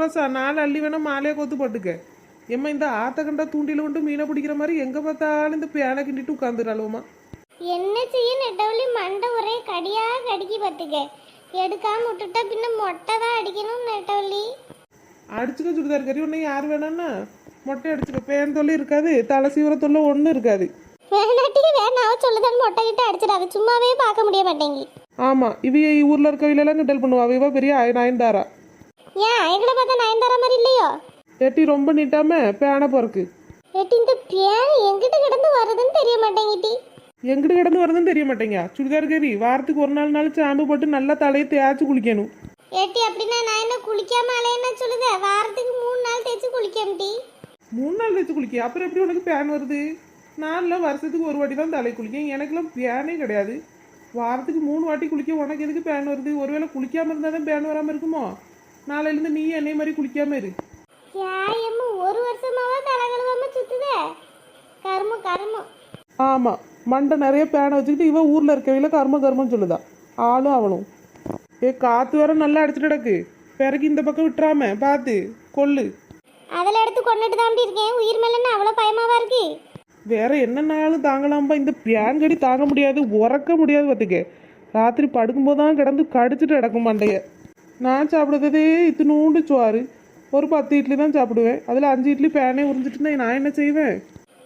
முத்து முத்தா இருக்கா ஒத்த ரோசா நாலு அள்ளி வேணா மாலையை கொத்து போட்டுக்க. ஏம்மா இந்த ஆத்த கண்டா தூண்டில கொண்டு மீனை பிடிக்கிற மாதிரி எங்க பார்த்தாலும் இந்த பேனை கிண்டிட்டு உட்காந்துடாளுவமா என்ன செய்ய நெட்டவழி மண்டை ஒரே கடியா கடிக்கி பார்த்துக்க. எடுக்காம விட்டுட்டா பின்ன மொட்டை தான் அடிக்கணும் நெட்டவழி அடிச்சுக்க சுடிதார் கறி ஒன்று யார் வேணாம்னா மொட்டை அடிச்சுக்க. பேன் தொல்லை இருக்காது தலை சீவிர தொல்லை ஒன்றும் இருக்காது. வேணாட்டி வேணாவ சொல்லுதான் மொட்டை கிட்ட அடிச்சிடாது. சும்மாவே பார்க்க முடிய மாட்டேங்கி. ஆமாம் இவ ஊரில் இருக்கவிலெல்லாம் கிண்டல் பண்ணுவா. இவ பெரிய நயன்தாரா ஏன்? எங்களை பார்த்தா நயன்தாரா மாதிரி இல்லையோ? ஏட்டி ரொம்ப நீட்டாம பேனை பிறக்கு. ஏட்டி இந்த பேன் எங்கிட்ட கிடந்து வருதுன்னு தெரிய மாட்டேங்கிட்டி எங்கிட்டு கிடந்து வருதுன்னு தெரிய மாட்டேங்க. சுடிதார் கறி வாரத்துக்கு ஒரு நாள் நாள் சாம்பு போட்டு நல்லா தலையை தேய்ச்சி குளிக்கணும். ஏட்டி அப்படின்னா நான் என்ன குளிக்காம அலையன்னா சொல்லுத? வாரத்துக்கு மூணு நாள் தேய்ச்சி குளிக்கம்டி மூணு நாள் தேய்ச்சி குளிக்க? அப்புறம் எப்படி உனக்கு பேன் வருது? நான்லாம் வருஷத்துக்கு ஒரு வாட்டி தான் தலை குளிக்க எனக்கெல்லாம் பேனே கிடையாது. வாரத்துக்கு மூணு வாட்டி குளிக்க உனக்கு எதுக்கு பேன் வருது? ஒருவேளை குளிக்காம இருந்தால் தான் பேன் வராமல் இருக்குமோ? நாளையிலேருந்து நீ என்னை மாதிரி குளிக்காம இரு. யாயம்மா ஒரு வருஷமாவா தலை கழுவாம சுத்துதே. கருமம் கருமம். ஆமாம் மண்டை நிறைய பேனை வச்சுக்கிட்டு இவன் ஊரில் இருக்கவையில கர்ம கர்மம் சொல்லுதா. ஆளும் அவளும். ஏ காற்று வேற நல்லா அடிச்சுட்டு கிடக்கு. பிறகு இந்த பக்கம் விட்டுறாம பார்த்து கொல்லு அதில் எடுத்து கொண்டுட்டு தான் இருக்கேன். உயிர் மேலன்னா அவ்வளோ பயமாவா இருக்கு? வேற என்னன்னாலும் தாங்கலாம்பா. இந்த பியான் கடி தாங்க முடியாது உறக்க முடியாது பார்த்துக்க ராத்திரி படுக்கும்போது தான் கிடந்து கடிச்சிட்டு கிடக்கும் மண்டைய. நான் சாப்பிடுறதே இத்தினூண்டு சோறு. ஒரு பத்து இட்லி தான் சாப்பிடுவேன். அதில் அஞ்சு இட்லி பேனே உறிஞ்சிட்டுனா நான் என்ன செய்வேன்?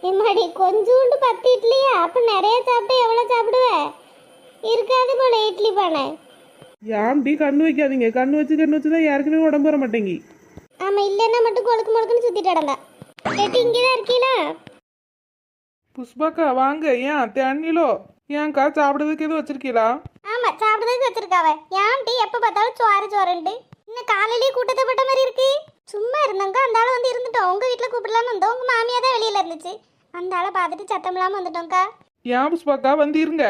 எம்மாடி கொஞ்சோண்டு பத்து இட்லியா? அப்ப நிறைய சாப்பிட்டு எவ்வளவு சாப்பிடுவ? இருக்காது போல இட்லி பானை. ஏன்டி கண்ணு வைக்காதீங்க. கண்ணு வச்சு கண்ணு வச்சு தான் யாருக்குமே உடம்பு வர மாட்டேங்கி. ஆமா இல்லைன்னா மட்டும் கொழுக்கு முழுக்குன்னு சுத்திட்டு கிடந்தா. எட்டி இருக்கீங்களா புஷ்பாக்கா வாங்க. ஏன் தண்ணிலோ ஏன்க்கா சாப்பிடுறதுக்கு எதுவும் வச்சிருக்கீங்களா ஆமா சாப்பிடுறதுக்கு வச்சிருக்காவ. எப்ப பார்த்தாலும் சோறு சோறுண்டு. இன்னும் காலையிலேயே கூட்டத்தை பட்ட மாதிரி இருக்கு? சும்மா இருந்தாங்க அந்த ஆளை வந்து இருந்துட்டோம். உங்க வீட்டுல கூப்பிடலாம்னு வந்தோம். உங்க மாமியா தான் வெளியில இருந்துச்சு. அந்த ஆளை பார்த்துட்டு சத்தம் இல்லாம வந்துட்டோம்க்கா. ஏன் புஷ்பாக்கா வந்து இருங்க.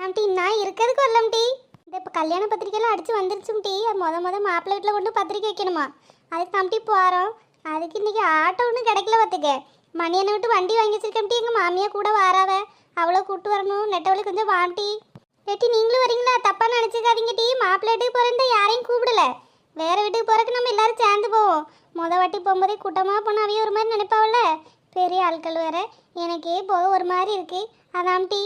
ஏன் டீ நான் இருக்கிறதுக்கு வரலாம் டீ இந்த இப்போ கல்யாண பத்திரிக்கைலாம் அடிச்சு வந்துருச்சும் டீ முத முத மாப்பிள்ளை வீட்டில் கொண்டு பத்திரிக்கை வைக்கணுமா? அதுக்கு டீ போகிறோம் அதுக்கு இன்னைக்கு ஆட்டோ ஒன்றும் கிடைக்கல பார்த்துக்க. மணியனை விட்டு வண்டி வாங்கி வச்சிருக்கேன் டீ எங்கள் மாமியா கூட வாராவ. அவளை கூட்டு வரணும். நெட்டவழி கொஞ்சம் வாண்டி ஏட்டி நீங்களும் வரீங்களா? தப்பா நினச்சிக்காதீங்க டீ. மாப்பிள்ளை வீட்டுக்கு போகிறேன் யாரையும் கூப்பிடல. வேற வீட்டுக்கு போறதுக்கு நம்ம எல்லாரும் சேர்ந்து போவோம். முத வாட்டி போகும்போதே கூட்டமாக போனால் அவைய ஒரு மாதிரி நினைப்பாவல்ல? பெரிய ஆட்கள் வேற. எனக்கே போக ஒரு மாதிரி இருக்கு. அதான் டீ.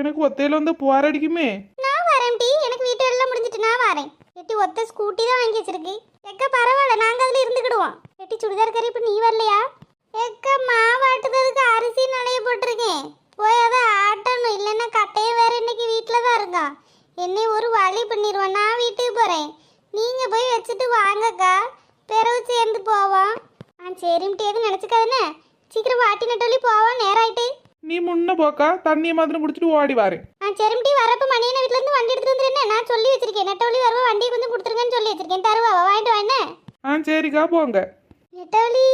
எனக்கு ஒத்தையில வந்து போராடிக்குமே நான் வரேன் டி. எனக்கு வீட்டு எல்லாம் முடிஞ்சிட்டு நான் வரேன். எட்டி ஒத்த ஸ்கூட்டி தான் வாங்கி வச்சிருக்கு. எக்க பரவாயில்ல நாங்க அதுல இருந்துக்கிடுவோம். எட்டி சுடிதார் கறி இப்ப நீ வரலையா? எக்க மாவாட்டுறதுக்கு அரிசி நனைய போட்டிருக்கேன். போய் அதை ஆட்டணும். இல்லைன்னா கட்டையும் வேற இன்னைக்கு வீட்டில் தான் இருக்கான் என்னை ஒரு வழி பண்ணிடுவான். நான் வீட்டுக்கு போறேன். நீங்க போய் வச்சுட்டு வாங்கக்கா. பிறகு சேர்ந்து போவோம். ஆ சரிம்ட்டு எதுவும் நினச்சிக்காதுன்னு சீக்கிரம் வாட்டி நட்டொலி போவோம். நேரம் ஆயிட்டு. நீ முன்ன போக்கா. தண்ணியை மாத்திரம் குடிச்சிட்டு ஓடி வரேன். ஆ செரும்பட்டி வரப்ப மணியன வீட்ல இருந்து வண்டி எடுத்து வந்துருந்தேன் நான் சொல்லி வச்சிருக்கேன். நெட்டவழி வருவா வண்டி கொஞ்சம் கொடுத்துருங்கன்னு சொல்லி வச்சிருக்கேன். தருவா வாங்கிட்டு வா. என்ன? ஆ சரிக்கா. போங்க. நெட்டவழி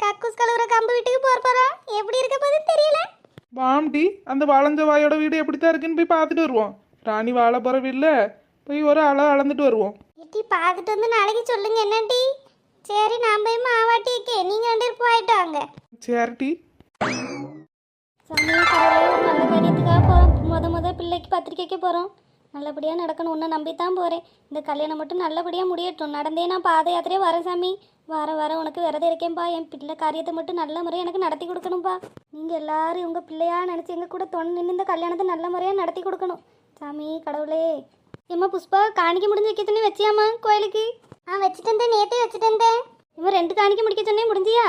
கக்கூஸ் கழுவுற கம்பு வீட்டுக்கு போற போறோம் எப்படி இருக்க போகுதுன்னு தெரியல. வாம்டி அந்த வளைஞ்ச வாயோட வீடு எப்படித்தான் இருக்குன்னு போய் பார்த்துட்டு வருவோம். ராணி வாழ போகிற வீட்டில் போய் ஒரு அளவு அளந்துட்டு வருவோம். எட்டி பார்த்துட்டு வந்து நாளைக்கு சொல்லுங்க என்னட்டி சரி நான் போய் மாவாட்டி வைக்கேன். நீங்க ரெண்டு பேரும் போயிட்டு வாங்க. கடவுளே நல்ல காரியத்துக்காக போகிறோம் முத முத பிள்ளைக்கு பத்திரிக்கைக்கு போகிறோம் நல்லபடியாக நடக்கணும். உன்னை நம்பி தான் போகிறேன் இந்த கல்யாணம் மட்டும் நல்லபடியாக முடியட்டும். நடந்தே நான் பாத யாத்திரையே வரேன் சாமி. வர வர உனக்கு விரதம் இருக்கேன்ப்பா என் பிள்ளை காரியத்தை மட்டும் நல்ல முறையாக எனக்கு நடத்தி கொடுக்கணும்ப்பா நீங்கள் எல்லாரும் உங்கள் பிள்ளையா நினச்சி எங்கள் கூட தொண்ணு நின்று இந்த கல்யாணத்தை நல்ல முறையாக நடத்தி கொடுக்கணும். சாமி கடவுளே. ஏம்மா புஷ்பா காணிக்க முடிஞ்சு வைக்க சொன்னே வச்சியாம்மா கோயிலுக்கு? ஆ வச்சுட்டேன் நேத்தே வச்சுட்டேன் இவன் ரெண்டு காணிக்க முடிக்க சொன்னே முடிஞ்சியா?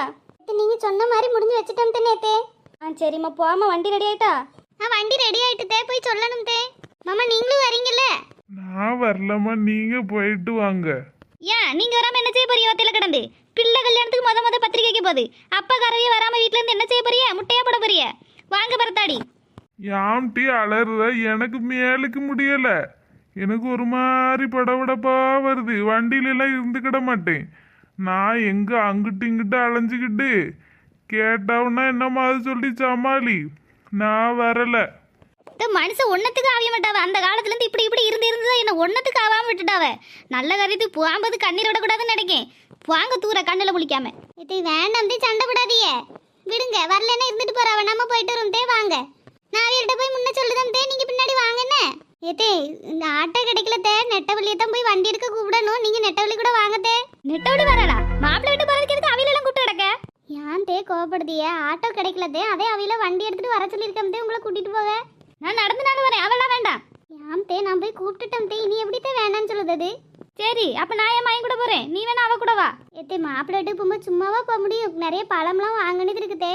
நீங்க சொன்ன மாதிரி முடிஞ்சு வச்சுட்டேன் நேத்தே. ஆ சரிம்மா போம்மா வண்டி ரெடி ஆயிட்டா? ஆ வண்டி ரெடி ஆயிட்டு தே போய் சொல்லணும் தே. மாமா நீங்களும் வரீங்கல்ல? நான் வரலம்மா நீங்க போயிட்டு வாங்க. ஏன் நீங்க வராம என்ன செய்ய போறீங்க வத்தையில கிடந்து? பிள்ளை கல்யாணத்துக்கு மொத மொத பத்திரிக்கைக்கு போகுது. அப்பா கரையே வராம வீட்ல இருந்து என்ன செய்ய போறிய? முட்டையா போட போறிய? வாங்க பரத்தாடி. யாம்டி அலறுற எனக்கு மேலுக்கு முடியல. எனக்கு ஒரு மாதிரி படபடப்பா வருது. வண்டியில எல்லாம் இருந்துக்கிட மாட்டேன். நான் எங்க அங்கிட்டு இங்கிட்டு அலைஞ்சுக்கிட்டு கேட்டவனா என்னம்மா அது சொல்லி சமாளி? நான் வரலை. மனுஷன் ஒன்னத்துக்கு ஆவிய மாட்டாவ. அந்த காலத்துலேருந்து இப்படி இப்படி இருந்து இருந்து என்ன ஒன்னத்துக்கு ஆகாம விட்டுட்டாவ. நல்ல கருதி போகும்போது கண்ணீர் விடக்கூடாதுன்னு நினைக்கேன். வாங்க தூர கண்ணில் முழிக்காம இது வேண்டாம் தே சண்டை போடாதீங்க. விடுங்க வரலன்னா இருந்துட்டு போறாவ நம்ம போயிட்டு வரோம் தே வாங்க. நான் அவர்கிட்ட போய் முன்ன சொல்லுதான் தே நீங்கள் பின்னாடி வாங்க என்ன? ஏத்தே இந்த ஆட்டோ கிடைக்கலத்தே நெட்டவழியை தான் போய் வண்டி எடுக்க கூப்பிடணும். நீங்க நெட்டவழி கூட வாங்கத்தே நெட்டவழி வரலா மாப்பிள்ளை விட்டு போகிறதுக்கு எதுக்கு அவில எல்லாம் கூப்பிட்டு கிடக்க? ஏன் தே கோவப்படுதிய? ஆட்டோ கிடைக்கலத்தே அதே அவையில வண்டி எடுத்துட்டு வர சொல்லியிருக்கேன் உங்களை கூட்டிட்டு போக. நான் நடந்து நாடு வரேன். அவெல்லாம் வேண்டாம். தே நான் போய் கூப்பிட்டுட்டேன் தே. இனி எப்படித்தே வேணாம்னு சொல்லுது சரி அப்ப நான் என் மயன் கூட போறேன். நீ வேணா அவ கூட வா. ஏத்தே மாப்பிள்ளை வீட்டுக்கு போகும்போது சும்மாவா போக முடியும்? நிறைய பழம்லாம் வாங்கினது இருக்குதே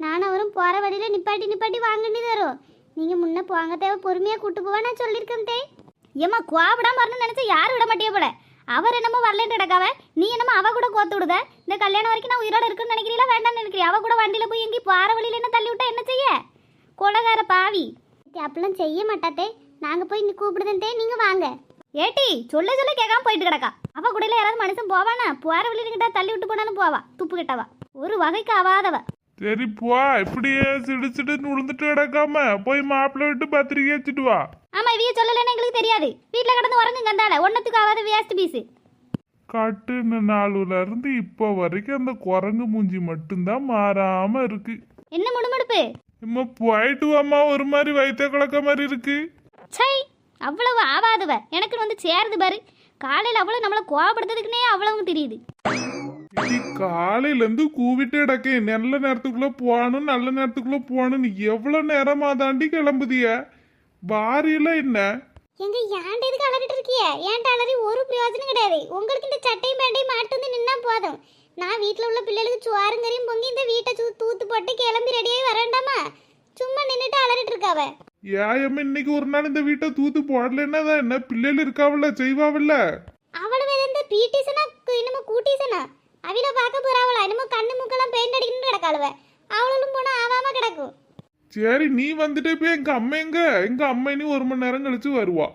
நானும் அவரும் போற வழியில நிப்பாட்டி நிப்பாட்டி வாங்கினது வரும் நீங்க முன்ன போங்க தேவை பொறுமையா கூட்டு போவா நான் சொல்லியிருக்கேன் தே. ஏம்மா கோவிடாம வரணும்னு நினைச்சா யாரும் விட மாட்டியே போல. அவர் என்னமோ வரலன்னு கிடக்காவ. நீ என்னமோ அவ கூட கோத்து விடுத. இந்த கல்யாணம் வரைக்கும் நான் உயிரோட இருக்குன்னு நினைக்கிறீங்களா வேண்டாம்னு நினைக்கிறீ அவ கூட வண்டியில போய் எங்கேயும் போற வழியில என்ன தள்ளி விட்டா என்ன செய்ய? கொலகார பாவி. ஏத்தே, அப்படிலாம் செய்ய மாட்டாத்தே. நாங்க போய் இன்னி கூப்பிடுதேன் தே நீங்க வாங்க. ஏட்டி சொல்ல சொல்ல கேட்காம போயிட்டு கிடக்கா. அவ கூட யாராவது மனுஷன் போவானா? போற வழியில கிட்ட தள்ளி விட்டு போனாலும் போவா. துப்பு கிட்டவா. ஒரு வகைக்கு ஆவாதவ. சரி போ இப்படியே சிடு சிடுன்னு விழுந்துட்டு கிடக்காம போய் மாப்பிள்ளை விட்டு பத்திரிக்கை வச்சுட்டு வா. ஆமா இவைய சொல்லலைன்னு எங்களுக்கு தெரியாது. வீட்டுல கிடந்து உறங்குங்க அந்தால ஒன்னத்துக்கு ஆகாத வேஸ்ட் பீஸ் கட்டுன நாளுல இருந்து இப்போ வரைக்கும் அந்த குரங்கு மூஞ்சி மட்டும்தான் மாறாம இருக்கு. என்ன முடுமுடுப்பு இம்மா போயிட்டு வாம்மா ஒரு மாதிரி வயிற்ற கலக்க மாதிரி இருக்கு. சை அவ்வளவு ஆவாதவ. எனக்கு வந்து சேருது பாரு. காலையில அவ்வளவு நம்மள கோவப்படுத்துறதுக்குன்னே அவ்வளவு தெரியுது. இடி காலையில இருந்து கூவிட்டு கிடக்கேன். நல்ல நேரத்துக்குள்ள போகணும் நல்ல நேரத்துக்குள்ள போகணும்னு எவ்வளவு நேரமா தாண்டி கிளம்புதிய? பாரியெல்லாம் என்ன? எங்க ஏன்டா இதுக்கு அலறிட்டு இருக்கிய? ஏன்டா அலறி ஒரு பிரயோஜனம் கிடையாது. உங்களுக்கு இந்த சட்டையும் பேண்டையும் மாட்டு வந்து நின்னா போதும். நான் வீட்டில் உள்ள பிள்ளைகளுக்கு சுவாருங்கரையும் பொங்கி இந்த வீட்டை தூத்து போட்டு கிளம்பி ரெடியாகி வரேண்டாமா சும்மா நின்றுட்டு அலறிட்டு இருக்காவ. ஏயம்மா இன்னைக்கு ஒரு நாள் இந்த வீட்டை தூத்து போடலன்னா தான் என்ன? பிள்ளைகள் இருக்காவல்ல செய்வாவல்ல. அவளவு இந்த பீட்டிசனா என்னமோ கூட்டிசனா? அவில பார்க்க போறாவளா? என்னமோ கண்ணு மூக்கெல்லாம் பெயிண்ட் அடிக்கணும்னு கிடக்காளுவ. அவளும் போனா ஆவாம கிடக்கும். சரி நீ வந்துட்டு போய் எங்க அம்மா எங்க? எங்க அம்மா இனி ஒரு மணி நேரம் கழிச்சு வருவா.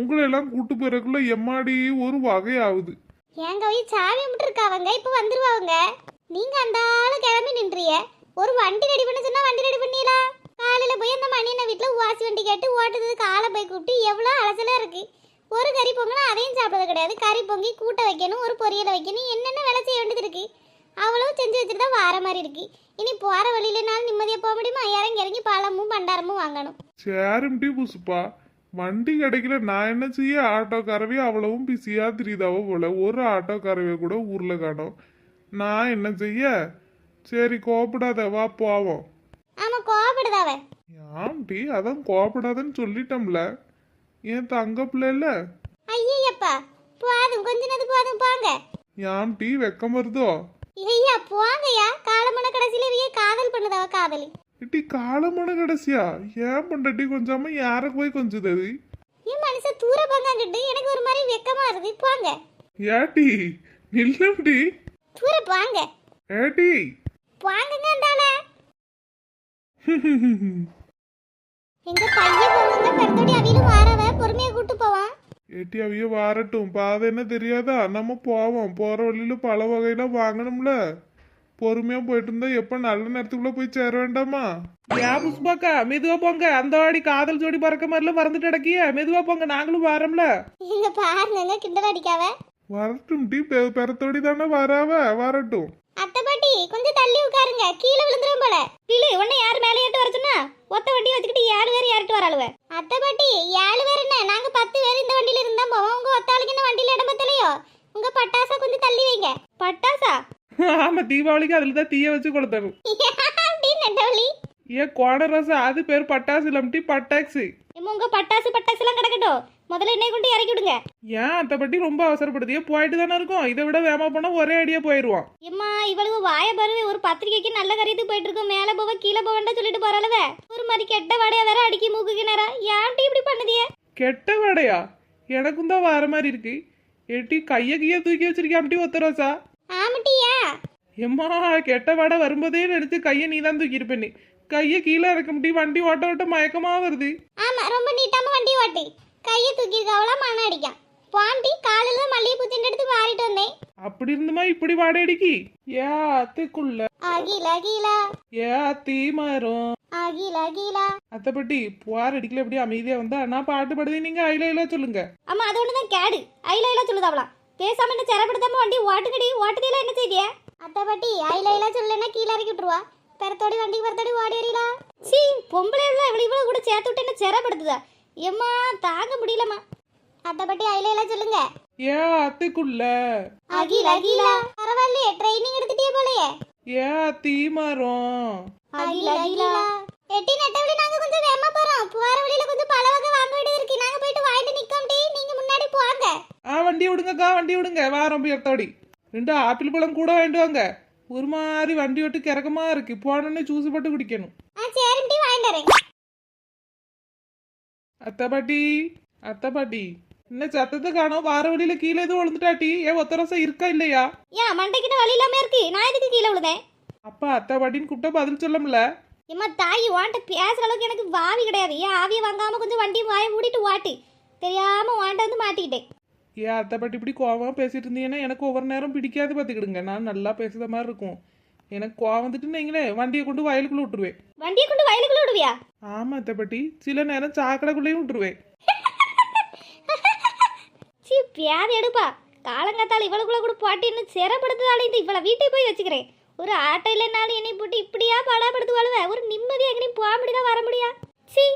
உங்களை எல்லாம் கூட்டு போறதுக்குள்ள எம்மாடி ஒரு வகை ஆகுது எங்க போய் சாவி மட்டும் இப்போ வந்துருவாங்க நீங்க அந்த ஆளு கிளம்பி நின்றிய ஒரு வண்டி ரெடி பண்ண சொன்னா வண்டி ரெடி பண்ணிடலாம் காலையில போய் அந்த மணியன வீட்டுல வாசி வண்டி கேட்டு ஓட்டுறதுக்கு ஆளை போய் கூப்பிட்டு எவ்வளோ அலசலா இருக்கு. ஒரு கறி பொங்கலும் அதையும் சாப்பிட்றது கிடையாது. கறி பொங்கி கூட்ட வைக்கணும் ஒரு பொரியலை வைக்கணும் என்னென்ன வேலை செய்ய வேண்டியது இருக்கு. அவ்வளவு செஞ்சு வச்சுட்டு தான் வார மாதிரி இருக்கு. இனி போற வழியிலனாலும் நிம்மதியா போக முடியுமா? இறங்கி இறங்கி பழமும் பண்டாரமும் வாங்கணும். சரி புசுப்பா. வண்டி கிடைக்கல நான் என்ன செய்ய? ஆட்டோக்காரவே அவ்வளவும் பிஸியா தெரியுதாவோ போல. ஒரு ஆட்டோக்காரவே கூட ஊர்ல காணோம். நான் என்ன செய்ய? சரி கோபப்படாத வா போவோம். ஆமா கோவப்படுதாவ ஏன் டி அதான் கோபப்படாதன்னு சொல்லிட்டோம்ல. ஏன் தங்க பிள்ளைல? ஐயப்பா போதும் கொஞ்ச நேரம் போதும் போங்க. ஏன் டீ வெக்கம் வருதோ? ஐயா போங்கய்யா. காலமண கடைசியில இவைய காதல் பண்ணுதாவ காதலி. இட்டி காலமான கடைசியா? ஏன் பண்றட்டி கொஞ்சாம யார போய் கொஞ்சது? அது என் மனுஷன் தூர பங்காங்கிட்டு எனக்கு ஒரு மாதிரி வெக்கமா இருக்கு போங்க ஏட்டி நில்லும்டி தூர போங்க. ஏட்டி. போங்கங்க அந்தால எங்க பையன் போங்க பெருத்தோடி அவியிலும் வாரவ பொறுமையா கூட்டு போவான் ஏட்டி அவிய வாரட்டும். பாதை என்ன தெரியாதா? நம்ம போவோம். போற வழியில பல வகையெல்லாம் வாங்கணும்ல. பொறுமையா போயிட்டு இருந்தா எப்ப நல்ல நேரத்துக்குள்ள போய் சேர வேண்டாமா? ஏன் புஷ்பாக்கா மெதுவா போங்க. அந்த வாடி காதல் ஜோடி பறக்க மாதிரிலாம் மறந்துட்டு அடக்கிய மெதுவா போங்க நாங்களும் வரோம்ல. இங்க பாருங்க கிண்டல் அடிக்காவ. வரட்டும் டீ பெறத்தோடி தானே வராவ? வரட்டும். அத்தை பாட்டி கொஞ்சம் தள்ளி உட்காருங்க. கீழே விழுந்துரும் போல. பிள்ளை உன்னை யார் மேலே ஏட்டு வர சொன்னா? ஒத்த வண்டி வச்சுக்கிட்டு ஏழு பேர் ஏறிட்டு வராளுவ. அத்தை பாட்டி ஏழு பேர் என்ன? நாங்க பத்து பேர் இந்த வண்டியில இருந்தா போவோம். உங்க ஒத்தாளுக்கு என்ன வண்டியில இடம் பத்தலையோ? உங்க பட்டாசா கொஞ்சம் தள்ளி வைங்க. பட்டாசா? ஆமா தீபாவளிக்கு அதுல தான் தீய வச்சு கொடுத்தணும் அப்படின்னு நெட்டவழி ஏன் கோட ரசம் அது பேர் பட்டாசு இல்லாமட்டி பட்டாக்ஸு உங்க பட்டாசு பட்டாசு எல்லாம் கிடக்கட்டும். முதல்ல என்னை கொண்டு இறக்கி விடுங்க. ஏன் அத்தை பட்டி ரொம்ப அவசரப்படுது. போயிட்டு தானே இருக்கும். இதை விட வேகமா போனா ஒரே அடியா போயிடுவான் எம்மா இவ்வளவு வாய பருவே ஒரு பத்திரிக்கைக்கு நல்ல கரியத்துக்கு போயிட்டு இருக்கோம். மேல போவ கீழே போவேன்டா சொல்லிட்டு போறாளவ. ஒரு மாதிரி கெட்ட வாடையா வேற அடிக்கி மூக்குக்கு நேரா ஏன்டி இப்படி பண்ணுதியே? கெட்ட வாடையா? எனக்கும் தான் வர மாதிரி இருக்கு. எட்டி கைய கைய தூக்கி வச்சிருக்கேன் அப்படி ஒத்த ரோசா? ஆமட்டியா? எம்மா கெட்ட வாடை வரும்போதே நினைச்சு கையை நீ தான் தூக்கி இருப்ப நீ கையை கீழே இறக்க முடியும் வண்டி ஓட்ட ஓட்ட மயக்கமா வருது. ஆமா ரொம்ப நீட்டாம வண்டி ஓட்டு. கையை தூக்கிருக்காவளா மன அடிக்கான். பாண்டி காலையில மல்லிகை பூத்தின் எடுத்து வாரிட்டு வந்தேன். அப்படி இருந்துமா இப்படி வாடை அடிக்கி? ஏ அத்தைக்குள்ள அகில அகில. ஏ அத்தி மரம். அகில அகில. அத்தைப்பட்டி புவார் அடிக்கல எப்படி அமைதியா வந்தா நான் பாட்டு பாடுதே நீங்க ஐல ஐல சொல்லுங்க. அம்மா அது ஒண்ணுதான் கேடு. ஐல ஐல சொல்லுதாவலாம் பேசாம என்ன சிறப்படுத்தாம வண்டி ஓட்டுக்கடி ஓட்டுதில என்ன செய்திய? அத்தை பாட்டி ஐல ஐல சொல்லனா கீழே இறக்கி விட்டுருவா. பெருத்தோடி வண்டி பெருத்தோடி ஓடி வரீங்களா சீ பொம்பளை எல்லாம் இவ்வளவு இவ்வளவு கூட சேர்த்து விட்டு என்ன சிறப்படுத்துதா எம்மா தாங்க முடியலம்மா. அத்தை பட்டி ஐல எல்லாம் சொல்லுங்க. ஏன் அத்தைக்குள்ள? அகில அகில. பரவாயில்லையே ட்ரைனிங் எடுத்துட்டே போலயே. ஏன் அத்தி மரம் அகில அகில. எட்டி நெட்டவழி நாங்க கொஞ்சம் வேகமா போறோம். போற வழியில கொஞ்சம் வகை வாங்க வேண்டியது இருக்கு. நாங்க போயிட்டு வாங்கிட்டு நிக்கோம் டி நீங்க முன்னாடி போங்க ஆ வண்டி விடுங்கக்கா வண்டி விடுங்க. வாரம் போய் ரெண்டு ஆப்பிள் பழம் கூட வாங்கிட்டு வாங்க. ஒரு மாதிரி வண்டி விட்டு கிறக்கமா இருக்கு. போனோடனே ஜூஸ் போட்டு குடிக்கணும். அத்தை பாட்டி அத்தை பாட்டி. என்ன சத்தத்தை காணோம்? வார வழியில கீழே எதுவும் விழுந்துட்டாட்டி. ஏன் ஒத்த ரசம் இருக்கா இல்லையா? ஏன் மண்டைக்கிட்ட வழி இல்லாம இருக்கு. நான் எதுக்கு கீழே விழுதேன் அப்பா அத்தை பாட்டின்னு கூப்பிட்டா பதில் சொல்லமுல எம்மா தாயி வாண்ட பேசுற அளவுக்கு எனக்கு வாவி கிடையாது. ஏன் ஆவியை வாங்காம கொஞ்சம் வண்டி வாயை மூடிட்டு வாட்டு. தெரியாம வாண்ட வந்து மாட்டிக்கிட்டேன். ஏன் அத்தை பாட்டி இப்படி கோவமா பேசிட்டு இருந்தீங்கன்னா எனக்கு ஒவ்வொரு நேரம் பிடிக்காது பார்த்துக்கிடுங்க நான் நல்லா பேசுற மாதிரி இருக்கும். எனக்கு கோவம் வந்துட்டு நீங்களே வண்டியை கொண்டு வயலுக்குள்ள விட்டுருவேன். வண்டியை கொண்டு வயலுக்குள்ள விடுவியா? ஆமா அத்தை பாட்டி. சில நேரம் சாக்கடைக்குள்ளேயும் விட்டுருவேன். சீ பியாதி எடுப்பா. காலங்காத்தால இவளுக்குள்ள கூட போட்டு இன்னும் சிறப்படுத்துதாலே இந்த இவளை வீட்டுக்கு போய் வச்சுக்கிறேன். ஒரு ஆட்டோ இல்லைனாலும் என்னை போட்டு இப்படியா பாடாப்படுத்துவாளுவ ஒரு நிம்மதியாக எங்கேயும் போக முடியுதா வர முடியா சீ.